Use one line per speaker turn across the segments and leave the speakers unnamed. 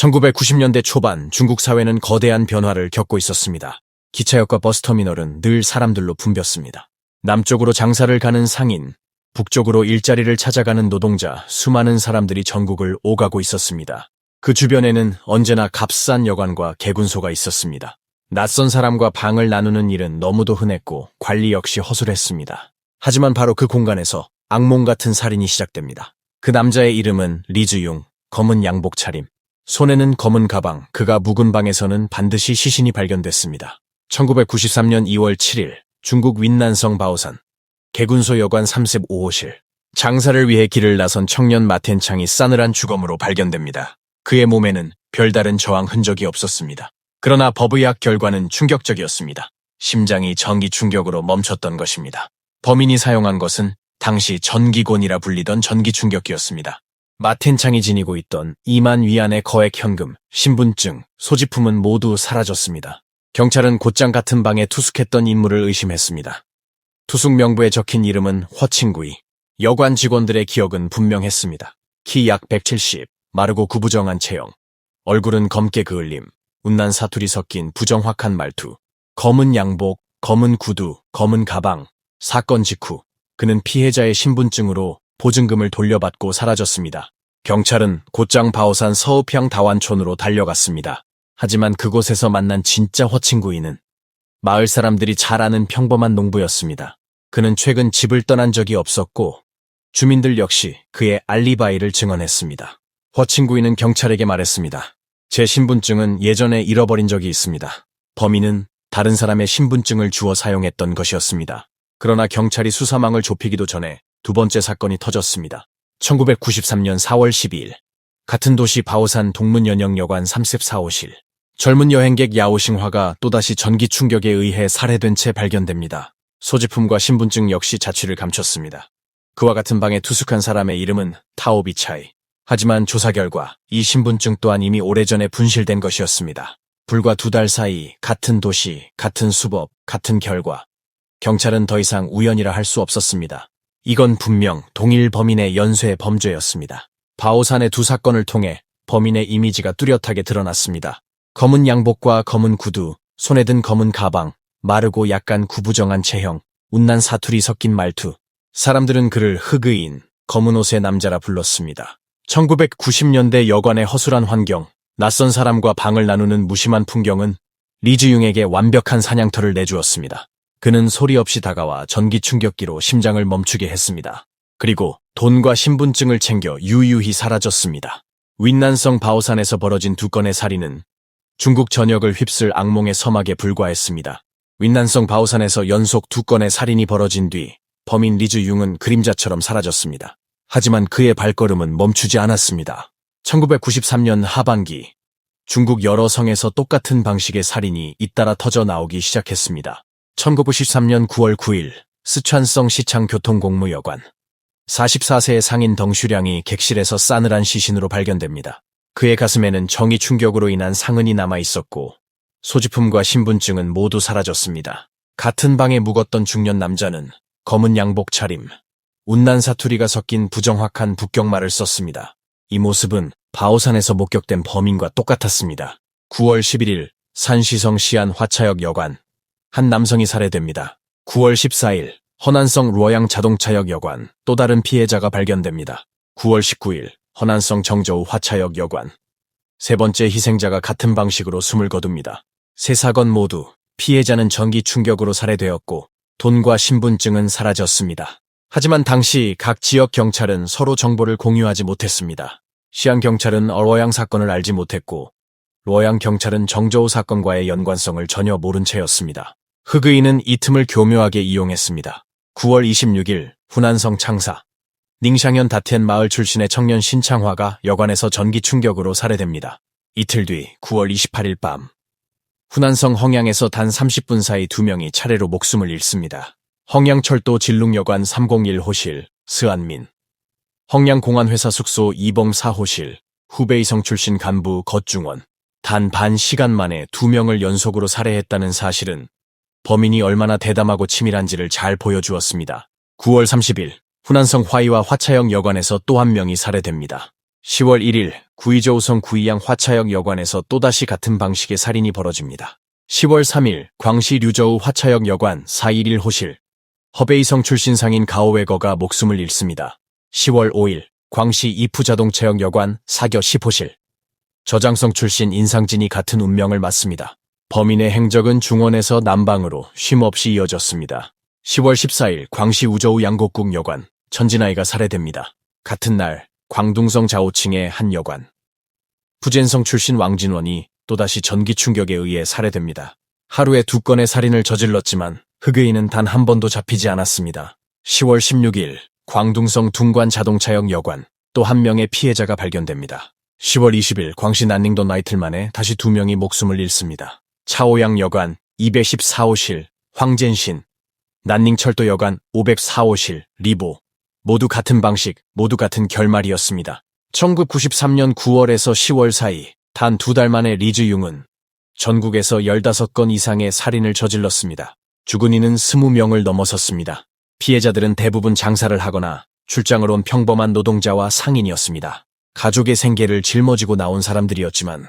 1990년대 초반 중국 사회는 거대한 변화를 겪고 있었습니다. 기차역과 버스터미널은 늘 사람들로 붐볐습니다. 남쪽으로 장사를 가는 상인, 북쪽으로 일자리를 찾아가는 노동자, 수많은 사람들이 전국을 오가고 있었습니다. 그 주변에는 언제나 값싼 여관과 개군소가 있었습니다. 낯선 사람과 방을 나누는 일은 너무도 흔했고 관리 역시 허술했습니다. 하지만 바로 그 공간에서 악몽 같은 살인이 시작됩니다. 그 남자의 이름은 리즈융, 검은 양복 차림. 손에는 검은 가방, 그가 묵은 방에서는 반드시 시신이 발견됐습니다. 1993년 2월 7일, 중국 윈난성 바오산, 개군소 여관 35호실. 장사를 위해 길을 나선 청년 마텐창이 싸늘한 주검으로 발견됩니다. 그의 몸에는 별다른 저항 흔적이 없었습니다. 그러나 법의학 결과는 충격적이었습니다. 심장이 전기 충격으로 멈췄던 것입니다. 범인이 사용한 것은 당시 전기곤이라 불리던 전기 충격기였습니다. 마텐창이 지니고 있던 2만 위안의 거액 현금, 신분증, 소지품은 모두 사라졌습니다. 경찰은 곧장 같은 방에 투숙했던 인물을 의심했습니다. 투숙 명부에 적힌 이름은 허칭구이. 여관 직원들의 기억은 분명했습니다. 키 약 170, 마르고 구부정한 체형. 얼굴은 검게 그을림, 웃난 사투리 섞인 부정확한 말투. 검은 양복, 검은 구두, 검은 가방. 사건 직후 그는 피해자의 신분증으로 보증금을 돌려받고 사라졌습니다. 경찰은 곧장 바오산 서읍향 다완촌으로 달려갔습니다. 하지만 그곳에서 만난 진짜 허친구이는 마을 사람들이 잘 아는 평범한 농부였습니다. 그는 최근 집을 떠난 적이 없었고 주민들 역시 그의 알리바이를 증언했습니다. 허친구이는 경찰에게 말했습니다. 제 신분증은 예전에 잃어버린 적이 있습니다. 범인은 다른 사람의 신분증을 주어 사용했던 것이었습니다. 그러나 경찰이 수사망을 좁히기도 전에 두 번째 사건이 터졌습니다. 1993년 4월 12일 같은 도시 바오산 동문연영여관 34호실 젊은 여행객 야오싱화가 또다시 전기 충격에 의해 살해된 채 발견됩니다. 소지품과 신분증 역시 자취를 감췄습니다. 그와 같은 방에 투숙한 사람의 이름은 타오비차이. 하지만 조사 결과 이 신분증 또한 이미 오래전에 분실된 것이었습니다. 불과 두 달 사이 같은 도시, 같은 수법, 같은 결과. 경찰은 더 이상 우연이라 할 수 없었습니다. 이건 분명 동일 범인의 연쇄 범죄였습니다. 바오산의 두 사건을 통해 범인의 이미지가 뚜렷하게 드러났습니다. 검은 양복과 검은 구두, 손에 든 검은 가방, 마르고 약간 구부정한 체형, 웃난 사투리 섞인 말투. 사람들은 그를 흑의인, 검은 옷의 남자라 불렀습니다. 1990년대 여관의 허술한 환경, 낯선 사람과 방을 나누는 무심한 풍경은 리즈융에게 완벽한 사냥터를 내주었습니다. 그는 소리 없이 다가와 전기 충격기로 심장을 멈추게 했습니다. 그리고 돈과 신분증을 챙겨 유유히 사라졌습니다. 윈난성 바오산에서 벌어진 두 건의 살인은 중국 전역을 휩쓸 악몽의 서막에 불과했습니다. 윈난성 바오산에서 연속 두 건의 살인이 벌어진 뒤 범인 리즈 융은 그림자처럼 사라졌습니다. 하지만 그의 발걸음은 멈추지 않았습니다. 1993년 하반기 중국 여러 성에서 똑같은 방식의 살인이 잇따라 터져 나오기 시작했습니다. 1993년 9월 9일 스촨성 시창 교통공무여관 44세의 상인 덩슈량이 객실에서 싸늘한 시신으로 발견됩니다. 그의 가슴에는 정의 충격으로 인한 상흔이 남아 있었고 소지품과 신분증은 모두 사라졌습니다. 같은 방에 묵었던 중년 남자는 검은 양복 차림, 웃난 사투리가 섞인 부정확한 북경말을 썼습니다. 이 모습은 바오산에서 목격된 범인과 똑같았습니다. 9월 11일 산시성 시안 화차역 여관 한 남성이 살해됩니다. 9월 14일 허난성 루어양 자동차역 여관 또 다른 피해자가 발견됩니다. 9월 19일 허난성 정저우 화차역 여관 세 번째 희생자가 같은 방식으로 숨을 거둡니다. 세 사건 모두 피해자는 전기 충격으로 살해되었고 돈과 신분증은 사라졌습니다. 하지만 당시 각 지역 경찰은 서로 정보를 공유하지 못했습니다. 시안 경찰은 어로양 사건을 알지 못했고 로양 경찰은 정저우 사건과의 연관성을 전혀 모른 채였습니다. 흑의인은 이 틈을 교묘하게 이용했습니다. 9월 26일 후난성 창사 닝샹현 다텐 마을 출신의 청년 신창화가 여관에서 전기 충격으로 살해됩니다. 이틀 뒤 9월 28일 밤 후난성 헝양에서 단 30분 사이 두 명이 차례로 목숨을 잃습니다. 헝양철도 진릉여관 301호실 스안민 헝양공안회사 숙소 2봉 4호실 후베이성 출신 간부 겉중원 단 반 시간 만에 두 명을 연속으로 살해했다는 사실은 범인이 얼마나 대담하고 치밀한지를 잘 보여주었습니다. 9월 30일 후난성 화이와 화차역 여관에서 또 한 명이 살해됩니다. 10월 1일 구의저우성 구의양 화차역 여관에서 또다시 같은 방식의 살인이 벌어집니다. 10월 3일 광시 류저우 화차역 여관 411 호실 허베이성 출신 상인 가오웨거가 목숨을 잃습니다. 10월 5일 광시 이푸자동차역 여관 사겨 10호실 저장성 출신 인상진이 같은 운명을 맞습니다. 범인의 행적은 중원에서 남방으로 쉼없이 이어졌습니다. 10월 14일 광시 우저우 양곡국 여관 천진아이가 살해됩니다. 같은 날 광둥성 자오층의 한 여관 부젠성 출신 왕진원이 또다시 전기 충격에 의해 살해됩니다. 하루에 두 건의 살인을 저질렀지만 흑의인은 단 한 번도 잡히지 않았습니다. 10월 16일 광둥성 둥관 자동차역 여관 또 한 명의 피해자가 발견됩니다. 10월 20일 광시 난닝도 나이틀 만에 다시 두 명이 목숨을 잃습니다. 차오양 여관 214호실 황젠신 난닝철도 여관 504호실 리보 모두 같은 방식, 모두 같은 결말이었습니다. 1993년 9월에서 10월 사이 단 두 달 만에 리즈융은 전국에서 15건 이상의 살인을 저질렀습니다. 죽은 이는 20명을 넘어섰습니다. 피해자들은 대부분 장사를 하거나 출장을 온 평범한 노동자와 상인이었습니다. 가족의 생계를 짊어지고 나온 사람들이었지만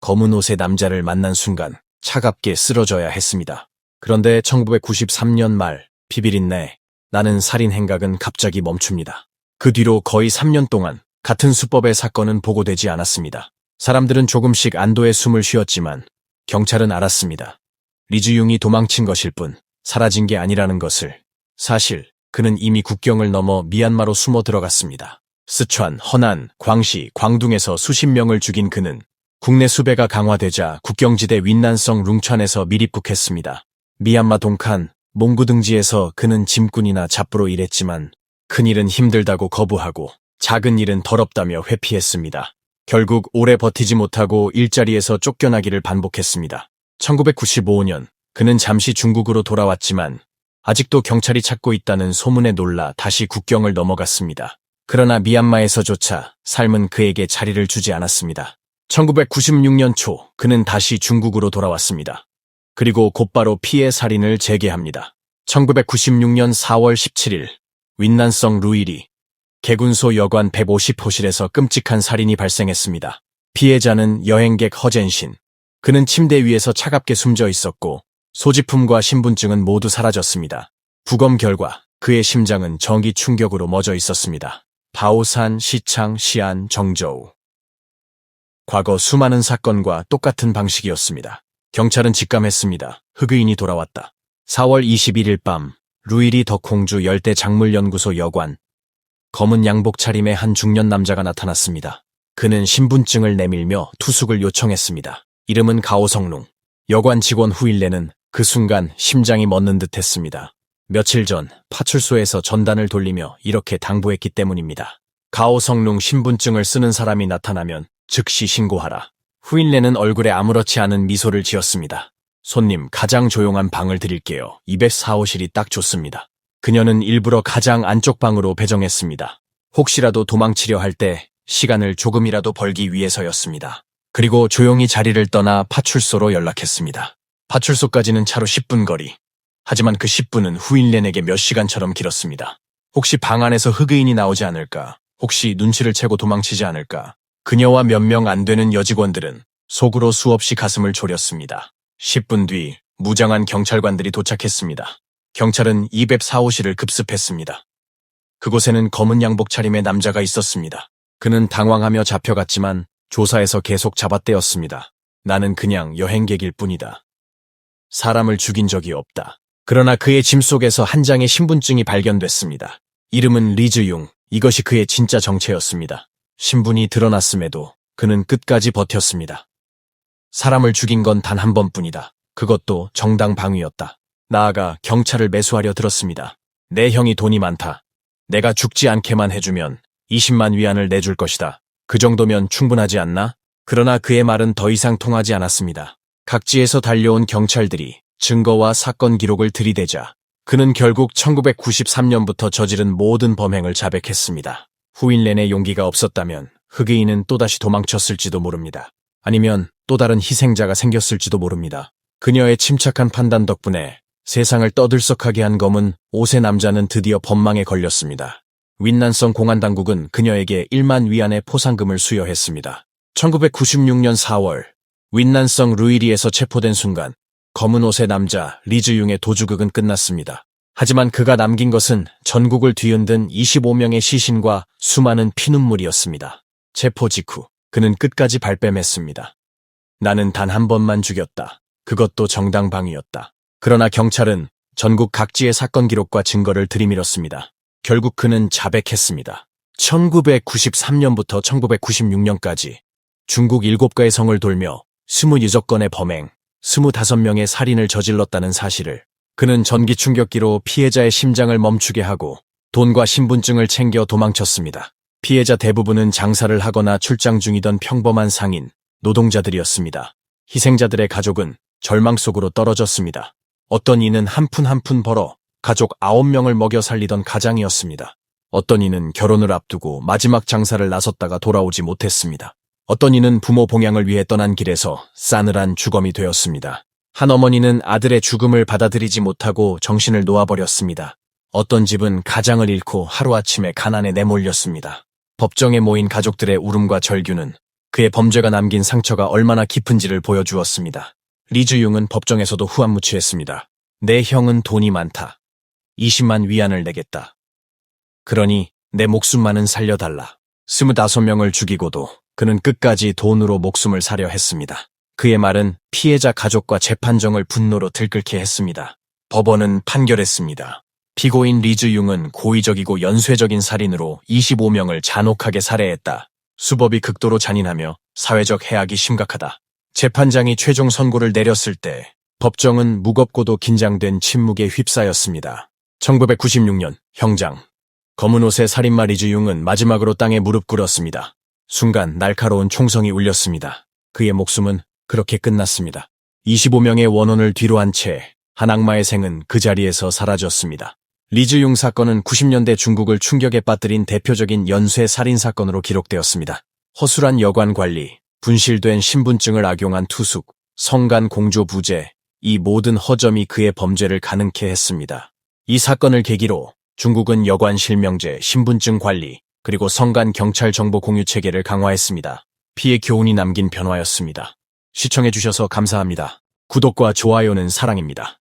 검은 옷의 남자를 만난 순간 차갑게 쓰러져야 했습니다. 그런데 1993년 말 피비린내 나는 살인 행각은 갑자기 멈춥니다. 그 뒤로 거의 3년 동안 같은 수법의 사건은 보고되지 않았습니다. 사람들은 조금씩 안도의 숨을 쉬었지만 경찰은 알았습니다. 리즈융이 도망친 것일 뿐 사라진 게 아니라는 것을. 사실 그는 이미 국경을 넘어 미얀마로 숨어 들어갔습니다. 스촨, 허난, 광시, 광둥에서 수십 명을 죽인 그는 국내 수배가 강화되자 국경지대 윈난성 룽천에서 미립국했습니다. 미얀마 동칸, 몽구 등지에서 그는 짐꾼이나 잡부로 일했지만 큰 일은 힘들다고 거부하고 작은 일은 더럽다며 회피했습니다. 결국 오래 버티지 못하고 일자리에서 쫓겨나기를 반복했습니다. 1995년 그는 잠시 중국으로 돌아왔지만 아직도 경찰이 찾고 있다는 소문에 놀라 다시 국경을 넘어갔습니다. 그러나 미얀마에서조차 삶은 그에게 자리를 주지 않았습니다. 1996년 초 그는 다시 중국으로 돌아왔습니다. 그리고 곧바로 피해 살인을 재개합니다. 1996년 4월 17일 윈난성 루일이 개군소 여관 150호실에서 끔찍한 살인이 발생했습니다. 피해자는 여행객 허젠신. 그는 침대 위에서 차갑게 숨져 있었고 소지품과 신분증은 모두 사라졌습니다. 부검 결과 그의 심장은 전기 충격으로 멎어 있었습니다. 바오산, 시창, 시안, 정저우. 과거 수많은 사건과 똑같은 방식이었습니다. 경찰은 직감했습니다. 흑의인이 돌아왔다. 4월 21일 밤 루일이 덕홍주 열대 작물연구소 여관 검은 양복 차림의 한 중년 남자가 나타났습니다. 그는 신분증을 내밀며 투숙을 요청했습니다. 이름은 가오성롱. 여관 직원 후일레는 그 순간 심장이 멎는 듯 했습니다. 며칠 전 파출소에서 전단을 돌리며 이렇게 당부했기 때문입니다. 가오성롱 신분증을 쓰는 사람이 나타나면 즉시 신고하라. 후일레는 얼굴에 아무렇지 않은 미소를 지었습니다. 손님, 가장 조용한 방을 드릴게요. 204호실이 딱 좋습니다. 그녀는 일부러 가장 안쪽 방으로 배정했습니다. 혹시라도 도망치려 할 때 시간을 조금이라도 벌기 위해서였습니다. 그리고 조용히 자리를 떠나 파출소로 연락했습니다. 파출소까지는 차로 10분 거리. 하지만 그 10분은 후일렌에게 몇 시간처럼 길었습니다. 혹시 방 안에서 흑의인이 나오지 않을까? 혹시 눈치를 채고 도망치지 않을까? 그녀와 몇 명 안 되는 여직원들은 속으로 수없이 가슴을 졸였습니다. 10분 뒤 무장한 경찰관들이 도착했습니다. 경찰은 204호실을 급습했습니다. 그곳에는 검은 양복 차림의 남자가 있었습니다. 그는 당황하며 잡혀갔지만 조사에서 계속 잡아떼었습니다. 나는 그냥 여행객일 뿐이다. 사람을 죽인 적이 없다. 그러나 그의 짐 속에서 한 장의 신분증이 발견됐습니다. 이름은 리즈용. 이것이 그의 진짜 정체였습니다. 신분이 드러났음에도 그는 끝까지 버텼습니다. 사람을 죽인 건 단 한 번뿐이다. 그것도 정당 방위였다. 나아가 경찰을 매수하려 들었습니다. 내 형이 돈이 많다. 내가 죽지 않게만 해주면 20만 위안을 내줄 것이다. 그 정도면 충분하지 않나? 그러나 그의 말은 더 이상 통하지 않았습니다. 각지에서 달려온 경찰들이 증거와 사건 기록을 들이대자 그는 결국 1993년부터 저지른 모든 범행을 자백했습니다. 후일렌의 용기가 없었다면 흑의인은 또다시 도망쳤을지도 모릅니다. 아니면 또 다른 희생자가 생겼을지도 모릅니다. 그녀의 침착한 판단 덕분에 세상을 떠들썩하게 한 검은 옷의 남자는 드디어 법망에 걸렸습니다. 윈난성 공안 당국은 그녀에게 1만 위안의 포상금을 수여했습니다. 1996년 4월 윈난성 루이리에서 체포된 순간 검은 옷의 남자 리즈융의 도주극은 끝났습니다. 하지만 그가 남긴 것은 전국을 뒤흔든 25명의 시신과 수많은 피눈물이었습니다. 체포 직후 그는 끝까지 발뺌했습니다. 나는 단 한 번만 죽였다. 그것도 정당방위였다. 그러나 경찰은 전국 각지의 사건 기록과 증거를 들이밀었습니다. 결국 그는 자백했습니다. 1993년부터 1996년까지 중국 7가의 성을 돌며 20유적건의 범행, 25명의 살인을 저질렀다는 사실을 그는 전기 충격기로 피해자의 심장을 멈추게 하고 돈과 신분증을 챙겨 도망쳤습니다. 피해자 대부분은 장사를 하거나 출장 중이던 평범한 상인, 노동자들이었습니다. 희생자들의 가족은 절망 속으로 떨어졌습니다. 어떤 이는 한 푼 한푼 벌어 가족 아홉 명을 먹여 살리던 가장이었습니다. 어떤 이는 결혼을 앞두고 마지막 장사를 나섰다가 돌아오지 못했습니다. 어떤 이는 부모 봉양을 위해 떠난 길에서 싸늘한 주검이 되었습니다. 한 어머니는 아들의 죽음을 받아들이지 못하고 정신을 놓아버렸습니다. 어떤 집은 가장을 잃고 하루아침에 가난에 내몰렸습니다. 법정에 모인 가족들의 울음과 절규는 그의 범죄가 남긴 상처가 얼마나 깊은지를 보여주었습니다. 리즈융은 법정에서도 후안무치했습니다. 내 형은 돈이 많다. 20만 위안을 내겠다. 그러니 내 목숨만은 살려달라. 25명을 죽이고도 그는 끝까지 돈으로 목숨을 사려 했습니다. 그의 말은 피해자 가족과 재판정을 분노로 들끓게 했습니다. 법원은 판결했습니다. 피고인 리즈융은 고의적이고 연쇄적인 살인으로 25명을 잔혹하게 살해했다. 수법이 극도로 잔인하며 사회적 해악이 심각하다. 재판장이 최종 선고를 내렸을 때 법정은 무겁고도 긴장된 침묵에 휩싸였습니다. 1996년 형장 검은 옷의 살인마 리즈융은 마지막으로 땅에 무릎 꿇었습니다. 순간 날카로운 총성이 울렸습니다. 그의 목숨은 그렇게 끝났습니다. 25명의 원혼을 뒤로 한 채 한 악마의 생은 그 자리에서 사라졌습니다. 리즈융 사건은 90년대 중국을 충격에 빠뜨린 대표적인 연쇄 살인 사건으로 기록되었습니다. 허술한 여관 관리, 분실된 신분증을 악용한 투숙, 성간 공조 부재, 이 모든 허점이 그의 범죄를 가능케 했습니다. 이 사건을 계기로 중국은 여관 실명제, 신분증 관리, 그리고 성간 경찰 정보 공유 체계를 강화했습니다. 피해 교훈이 남긴 변화였습니다. 시청해주셔서 감사합니다. 구독과 좋아요는 사랑입니다.